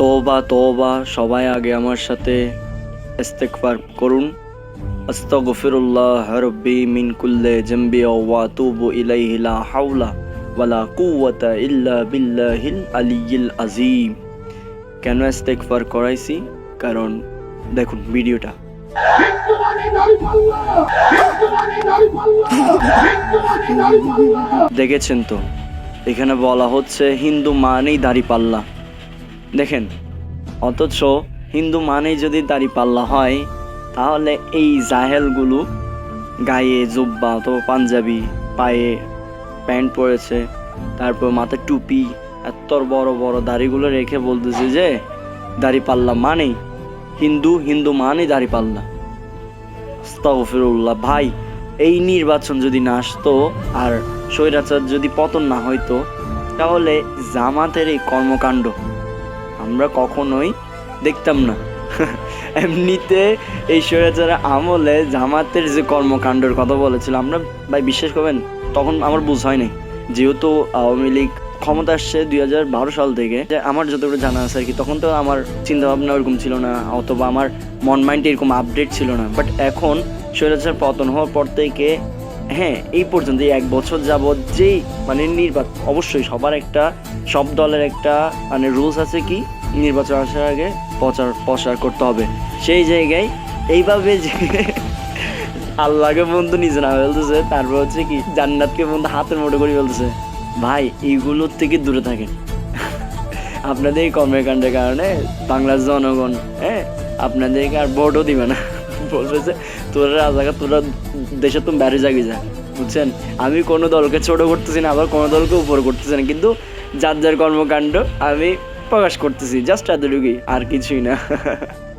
তোবা তোবা সবাই আগে আমার সাথে ইস্তেকবার করুন। আস্তাগফিরুল্লাহ রব্বি মিন কুল্লি জামবি ওয়া তুবু ইলাইহি লা হাওলা ওয়ালা কুওয়াতা ইল্লা বিল্লাহিল আলিয়্যিল আযীম। কেন ইস্তেকবার করাইছি? কারণ দেখুন ভিডিওটা। দেখেছেন তো? এখানে বলা হচ্ছে, হিন্দু মানেই দাড়ি পাল্লা। দেখেন, অথচ হিন্দু মানেই যদি দাড়ি পাল্লা হয়, তাহলে এই জাহেলগুলো গায়ে জুব্বা অথবা পাঞ্জাবি, পায়ে প্যান্ট পরেছে, তারপর মাথায় টুপি এত বড় বড় দাড়িগুলো রেখে বলতেছে যে, দাড়ি পাল্লা মানেই, হিন্দু হিন্দু মানেই দাড়ি পাল্লা। আস্তাগফিরুল্লাহ, ভাই, এই নির্বাচন যদি না আসতো, আর স্বৈরাচার যদি পতন না হইতো, তাহলে জামাতের এই কর্মকাণ্ড আমরা কখনোই দেখতাম না। এমনিতে এই স্বৈরাচারের আমলে জামাতের যে কর্মকাণ্ডের কথা বলেছিল, আমরা ভাই বিশ্বাস করবেন, তখন আমার বুঝ হয় নাই যেহেতু আওয়ামী লীগ ক্ষমতা আসছে দুই হাজার বারো সাল থেকে, যে আমার যতটুকু জানা আছে আর কি, তখন তো আমার চিন্তা ভাবনা ওরকম ছিল না, অথবা আমার মন মাইন্ড এরকম আপডেট ছিল না। বাট এখন স্বৈরাচার পতন হওয়ার পর থেকে হ্যাঁ এই পর্যন্ত এক বছর যাবৎ যেই মানে নির্বাচন অবশ্যই সবার একটা, সব দলের একটা মানে রুলস আছে কি? নির্বাচন আসার আগে প্রচার, প্রসার করতে হবে। সেই জায়গায় এইভাবে যে আল্লাহকে বন্ধু নিজে না বলতেছে তারপর হচ্ছে কি, জান্নাতকে বন্ধু হাতের মুঠো করে বলতেছে ভাই, এইগুলোর থেকে দূরে থাকেন। আপনাদের এই কর্মকাণ্ডের কারণে বাংলার জনগণ হ্যাঁ আপনাদেরকে আর ভোটও দিবে না। বলবে যে, তোরা রাজাকা তোরা দেশে তো ব্যারি যাবি যা বুঝছেন? আমি কোনো দলকে ছোট করতেছি না, আবার কোনো দলকে উপর করতেছি না। কিন্তু যার যার কর্মকাণ্ড আমি প্রকাশ করতেছি জাস্ট এতটুকুই, আর কিছুই না।